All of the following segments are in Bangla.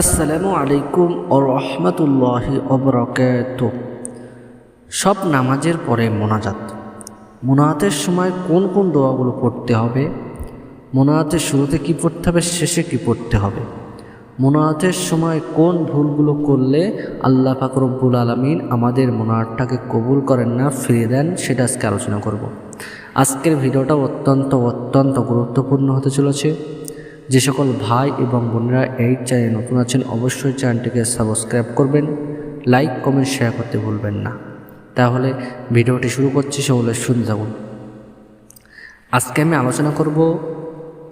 আসসালামু আলাইকুম ও রহমতুল্লাহি অবরকাত সব নামাজের পরে মোনাজাত। মোনাজাতের সময় কোন কোন দোয়াগুলো পড়তে হবে? মোনাজাতের শুরুতে কি পড়তে হবে? শেষে কি পড়তে হবে? মোনাজাতের সময় কোন ভুলগুলো করলে আল্লাহ পাক রব্বুল আলমিন আমাদের মোনাজাতটাকে কবুল করেন না, ফিরিয়ে দেন, সেটা আজকে আলোচনা করব। আজকের ভিডিওটা অত্যন্ত অত্যন্ত গুরুত্বপূর্ণ হতে চলেছে। যে সকল ভাই এবং বোনেরা এই চ্যানেলে নতুন আছেন, অবশ্যই চ্যানেলটিকে সাবস্ক্রাইব করবেন, লাইক, কমেন্ট, শেয়ার করতে ভুলবেন না। তাহলে ভিডিওটি শুরু করছি সকলে শুনতে থাকুন। আজকে আমি আলোচনা করব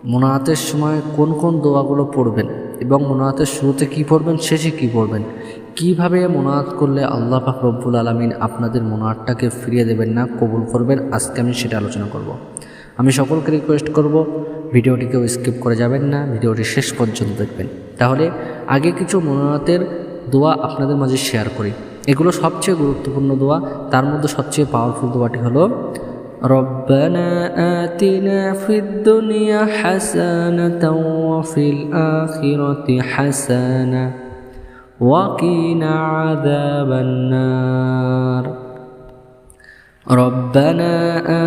মোনাহাতের সময় কোন কোন দোয়াগুলো পড়বেন এবং মোনাহাতের শুরুতে কি পড়বেন, শেষে কি পড়বেন? কীভাবে মোনাহাত করলে আল্লাহ পাক রব্বুল আলমিন আপনাদের মোনাহাতটাকে ফিরিয়ে দেবেন না, কবুল করবেন? আজকে আমি সেটা আলোচনা করব। আমি সকলকে রিকোয়েস্ট করব ভিডিওটিকেও স্কিপ করে যাবেন না ভিডিওটি শেষ পর্যন্ত দেখবেন তাহলে আগে কিছু মনোনাথের দোয়া আপনাদের মাঝে শেয়ার করি এগুলো সবচেয়ে গুরুত্বপূর্ণ দোয়া তার মধ্যে সবচেয়ে পাওয়ারফুল দোয়াটি হলো ربنا آتنا في الدنيا حسنة وفي الآخرة حسنة وقنا عذاب النار ربنا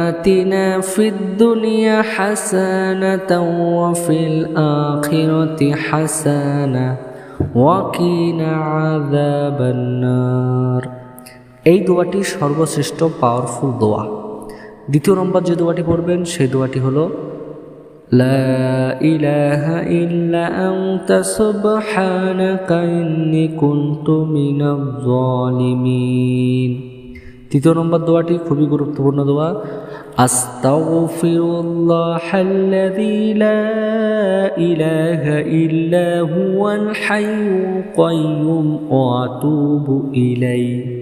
آتنا في الدنيا حسنة وفي الآخرة حسنة وقنا عذاب النار এই দোয়াটি সর্বশ্রেষ্ঠ পাওয়ারফুল দোয়া দ্বিতীয় নম্বর যে দোয়াটি পড়বেন সেই দোয়াটি হলো لا إله إلا أنت سبحانك إني كنت من الظالمين তৃতীয় নম্বর দোয়াটি খুবই গুরুত্বপূর্ণ দোয়া। আস্তাগফিরুল্লাহ আল্লাযী লা ইলাহা ইল্লা হুয়াল হাইয়ুল কাইয়্যুম ওয়া আতুবু ইলাইহি।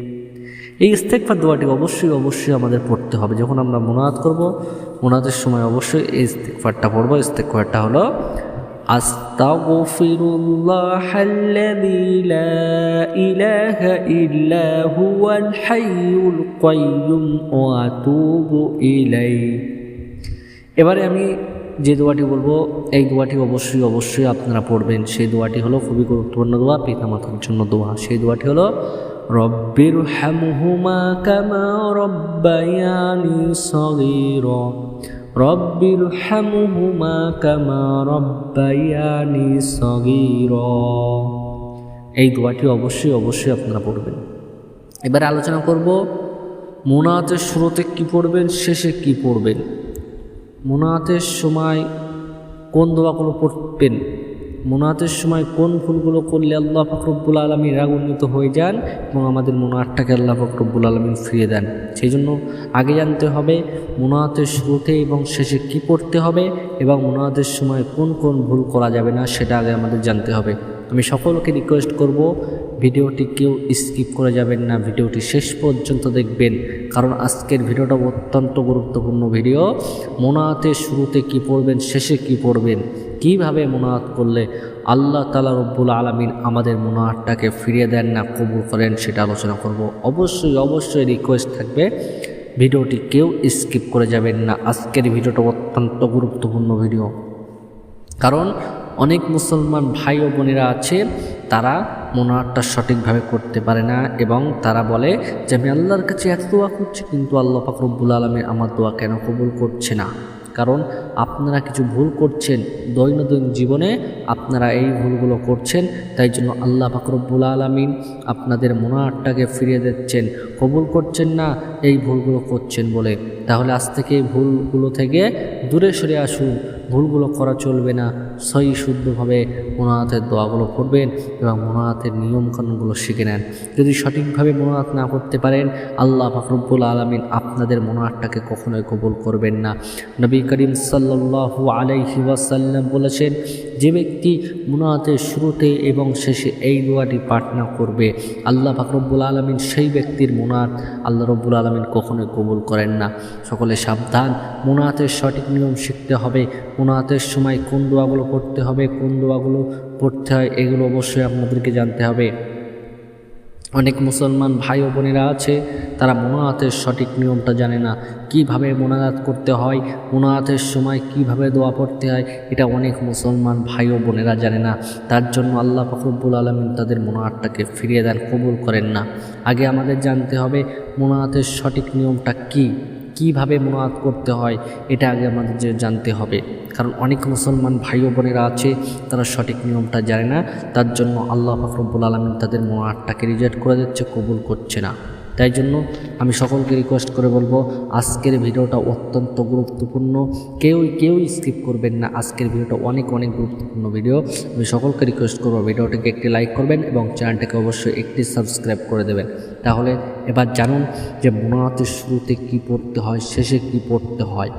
এই ইস্তেকফার দোয়াটি অবশ্যই অবশ্যই আমাদের পড়তে হবে। যখন আমরা মোনাদ করব মোনাদের সময় অবশ্যই এই ইস্তেকফারটা পড়ব। ইস্তেকফারটা হলো আস্তাগফিরুল্লাহ الذي لا إله إلا هو الحي القيوم وأتوب إليه এবারে আমি যে দোয়াটি বলবো এই দোয়াটি অবশ্যই অবশ্যই আপনারা পড়বেন সেই দোয়াটি হলো খুবই গুরুত্বপূর্ণ দোয়া পিতামাতার জন্য দোয়া সেই দোয়াটি হলো রব্বির হামহুমা কামা রব্বায়ানি সগীরা রব্বির হামহুমা কামা রব্বাইয়ানি সগির। এই দোয়াটি অবশ্যই অবশ্যই আপনারা পড়বেন। এবার আলোচনা করব মোনাতের শুরুতে কি পড়বেন, শেষে কি পড়বেন? মোনাতের সময় কোন দোয়াগুলো পড়বেন? মোনাতের সময় কোন ফুলগুলো করলে আল্লাহ ফকরব্বুল আলমী রাগান্বিত হয়ে যান এবং আমাদের মোনাহাতটাকে আল্লাহ ফকরব্বুল আলমিন ফিরিয়ে দেন। সেই জন্য আগে জানতে হবে মোনাতের শুরুতে এবং শেষে কি পড়তে হবে এবং মোনাতের সময় কোন কোন ভুল করা যাবে না সেটা আগে আমাদের জানতে হবে। আমি সকলকে রিকোয়েস্ট করব ভিডিওটি কেউ স্কিপ করে যাবেন না, ভিডিওটি শেষ পর্যন্ত দেখবেন, কারণ আজকের ভিডিওটা অত্যন্ত গুরুত্বপূর্ণ ভিডিও। মোনাতে শুরুতে কি পড়বেন, শেষে কি পড়বেন, কীভাবে মোনাহাত করলে আল্লাহ তালা রব্বুল আলমিন আমাদের মোনাহাতটাকে ফিরিয়ে দেন না, কবুল করেন, সেটা আলোচনা করব। অবশ্যই অবশ্যই রিকোয়েস্ট থাকবে, ভিডিওটি কেউ স্কিপ করে যাবেন না। আজকের ভিডিওটা অত্যন্ত গুরুত্বপূর্ণ ভিডিও, কারণ অনেক মুসলমান ভাই ও বোনেরা আছে, তারা মোনাহাতটা সঠিকভাবে করতে পারে না এবং তারা বলে যে, আমি আল্লাহর কাছে এত দোয়া করছি, কিন্তু আল্লাহ ফাকরবুল আলমী আমার দোয়া কেন কবুল করছে না? কারণ আপনারা কিছু ভুল করছেন দৈনন্দিন জীবনে, আপনারা এই ভুলগুলো করছেন, তাই জন্য আল্লাহ ফাকরবুল আলমিন আপনাদের মোনাহাতটাকে ফিরিয়ে দিচ্ছেন। কবুল করছেন না, এই ভুলগুলো করছেন বলে। তাহলে আজ থেকে এই ভুলগুলো থেকে দূরে সরে আসুন, ভুলগুলো করা চলবে না। সই শুদ্ধভাবে মোনাহাতের দোয়াগুলো করবেন এবং মোনাহাতের নিয়মকানুনগুলো শিখে নেন। যদি সঠিকভাবে মোনাহাত না করতে পারেন, আল্লাহ ফাকরুল আলমিন আপনাদের মোনাহাতটাকে কখনোই কবুল করবেন না। নবী করিম সাল্লাহু আলাইহি ওয়াসাল্লাম বলেছেন, যে ব্যক্তি মোনাহাতের শুরুতে এবং শেষে এই দোয়াটি পাঠ না করবে, আল্লাহ ফাকরবুল আলমিন সেই ব্যক্তির মোনাত আল্লাহ রব্বুল আলমিন কখনোই কবুল করেন না। সকলে সাবধান মোনাহাতের সঠিক নিয়ম শিখতে হবে। মোনাহাতের সময় কোন দোয়াগুলো পড়তে হবে, কোন দোয়াগুলো পড়তে হয় এগুলো অবশ্যই আপনাদেরকে জানতে হবে। অনেক মুসলমান ভাই ও বোনেরা আছে, তারা মোনাহাতের সঠিক নিয়মটা জানে না। কীভাবে মোনাজাত করতে হয় মোনাহাতের সময় কীভাবে দোয়া পড়তে হয়, এটা অনেক মুসলমান ভাই ও বোনেরা জানে না। তার জন্য আল্লাহ ফখরুব্বুল আলমিন তাদের মোনাহাতটাকে ফিরিয়ে দেন, কবুল করেন না। আগে আমাদের জানতে হবে মোনাহাতের সঠিক নিয়মটা কী, কীভাবে মোনাত করতে হয়, এটা আগে আমাদের জানতে হবে। কারণ অনেক মুসলমান ভাই বোনেরা আছে, তারা সঠিক নিয়মটা জানে না। তার জন্য আল্লাহ ফখরবুল আলমিন তাদের মোনাতটাকে রিজেক্ট করে দিচ্ছে, কবুল করছে না। তাই জন্য আমি সকলকে রিকোয়েস্ট করে বলব, আজকের ভিডিওটা অত্যন্ত গুরুত্বপূর্ণ। কেউই কেউই স্কিপ করবেন না। আজকের ভিডিওটা অনেক অনেক গুরুত্বপূর্ণ ভিডিও আমি সকলকে রিকোয়েস্ট করব, ভিডিওটিকে একটি লাইক করবেন এবং চ্যানেলটাকে অবশ্যই একটি সাবস্ক্রাইব করে দেবেন। তাহলে এবার জানুন যে মোনাতের শুরুতে কি পড়তে হয়, শেষে কি পড়তে হয়।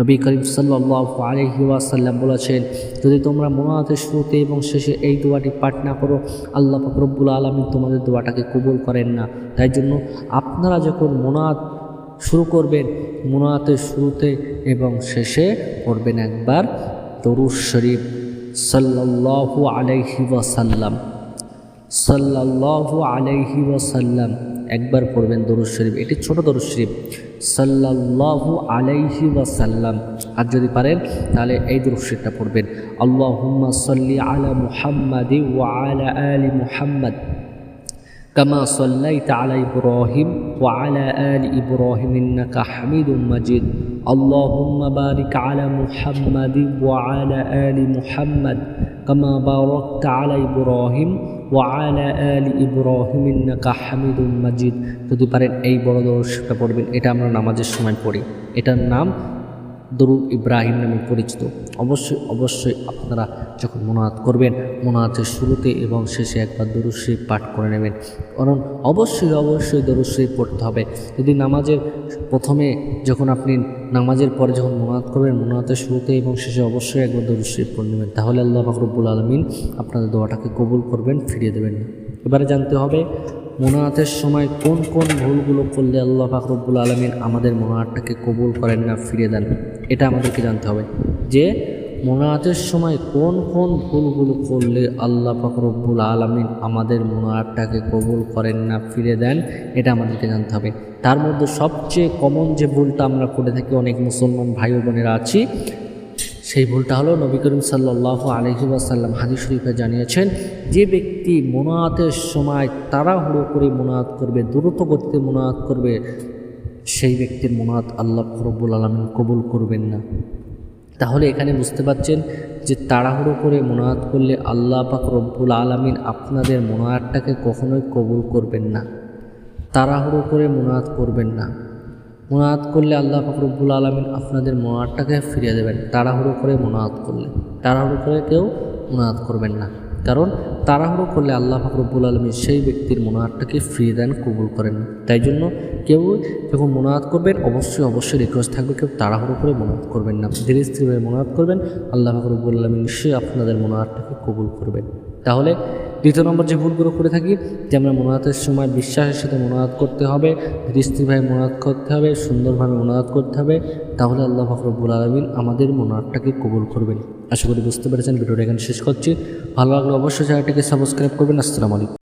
নবী করিম সাল্লাহ আলহি ওয়াসাল্লাম বলেছেন, যদি তোমরা মোনাতের শুরুতে এবং শেষে এই দোয়াটি পাঠ না করো, আল্লাহ ফকরব্বুল আলমী তোমাদের দোয়াটাকে কবুল করেন না। তাই জন্য আপনারা যখন মোনাত শুরু করবেন মোনাতের শুরুতে এবং শেষে করবেন একবার তরুজ শরীফ সাল্লাহ আলাইহি ওয়াসাল্লাম। সাল্লাল্লাহু আলাইহি ওয়াসাল্লাম একবার পড়বেন দরুদ শরীফ এটি ছোট দরুদ শরীফ সাল্লাল্লাহু আলাইহি ওয়াসাল্লাম আর যদি পারেন তাহলে এই দরুদ শরীফটা পড়বেন আল্লাহুম্মা সাল্লি আলা মুহাম্মাদি ওয়া আলা আলি মুহাম্মাদ كما صليت على إبراهيم وعلى آل إبراهيم إنك حميد مجيد اللهم بارك على محمد وعلى آل محمد كما باركت على إبراهيم وعلى آل إبراهيم إنك حميد مجيد যদি পারেন এই বড় দর্শকটা পড়বেন এটা আমরা নামাজের সময় পড়ি এটার নাম দরুদ ইব্রাহিম নামে পরিচিত। অবশ্যই অবশ্যই আপনারা যখন মোনাত করবেন মোনাতের শুরুতে এবং শেষে একবার দরুদ শরীফ পাঠ করে নেবেন। কারণ অবশ্যই অবশ্যই দরুদ শরীফ পড়তে হবে। যদি নামাজের প্রথমে যখন আপনি নামাজের পরে যখন মোনাত করবেন মোনাতের শুরুতে এবং শেষে অবশ্যই একবার দরুদ শরীফ পড়ে নেবেন। তাহলে আল্লাহ ফাকরুবুল আলমিন আপনাদের দোয়াটাকে কবুল করবেন, ফিরিয়ে দেবেন এবারে জানতে হবে মোনাতের সময় কোন কোন ভুলগুলো করলে আল্লাহ ফাকরুবুল আলমিন আমাদের মোনাতটাকে কবুল করেন না ফিরে দেন? এটা আমাদেরকে জানতে হবে। যে মোনাতের সময় কোন কোন ভুলগুলো করলে আল্লাহ ফাকরুবুল আলমিন আমাদের মোনাতটাকে কবুল করেন না ফিরে দেন, এটা আমাদেরকে জানতে হবে। তার মধ্যে সবচেয়ে কমন যে ভুলটা আমরা করে থাকি, অনেক মুসলমান ভাই বোনেরা আছি সেই ভুলটা হলো নবী করিম সাল্লাহ আলহিবাসাল্লাম হাজি শরীফে জানিয়েছেন, যে ব্যক্তি মোনাতের সময় তাড়াহুড়ো করে মোনাত করবে, দ্রুত গতিতে মোনাত করবে, সেই ব্যক্তির মোনাত আল্লাহ ফরব্বুল আলমিন কবুল করবেন না। তাহলে এখানে বুঝতে পাচ্ছেন যে তাড়াহুড়ো করে মোনাত করলে আল্লাহ পাক রব্বুল আলমিন আপনাদের মোনাতটাকে কখনোই কবুল করবেন না। তাড়াহুড়ো করে মোনাত করবেন না। মোনাত করলে আল্লাহ ফকরবুল আলমিন আপনাদের মোনাতটাকে ফিরিয়ে দেবেন। তাড়াহুড়ো করে মোনাত করলে। তাড়াহুড়ো করে কেউ মোনাত করবেন না। কারণ তাড়াহুড়ো করলে আল্লাহ ফকরবুল আলমী সেই ব্যক্তির মোনাতটাকে ফিরিয়ে দেন, কবুল করেন তাই জন্য কেউ যখন মোনাত করবেন, অবশ্যই অবশ্যই রিকোয়েস্ট থাকবে কেউ তাড়াহুড়ো করে মোনাত করবেন না। ধীরে স্থিরভাবে মোনাত করবেন, আল্লাহ ফকরবুল আলমী নিশ্চয়ই আপনাদের মোনাতটাকে কবুল করবেন। তাহলে দ্বিতীয় নম্বর যে ভুলগুলো করে থাকি, যে আমরা মোনাতের সময় বিশ্বাসের সাথে মোনাত করতে হবে ধীরস্থিরভাবে মোনাত করতে হবে, সুন্দরভাবে মোনাত করতে হবে, তাহলে আল্লাহ ফখরবুল আলমিন আমাদের মোনাতটাকে কবুল করবেন। আশা করি বুঝতে পেরেছেন, ভিডিওটা এখানে শেষ করছি। ভালো লাগলে অবশ্যই চ্যানেলটিকে সাবস্ক্রাইব করবেন। আসসালামু আলাইকুম।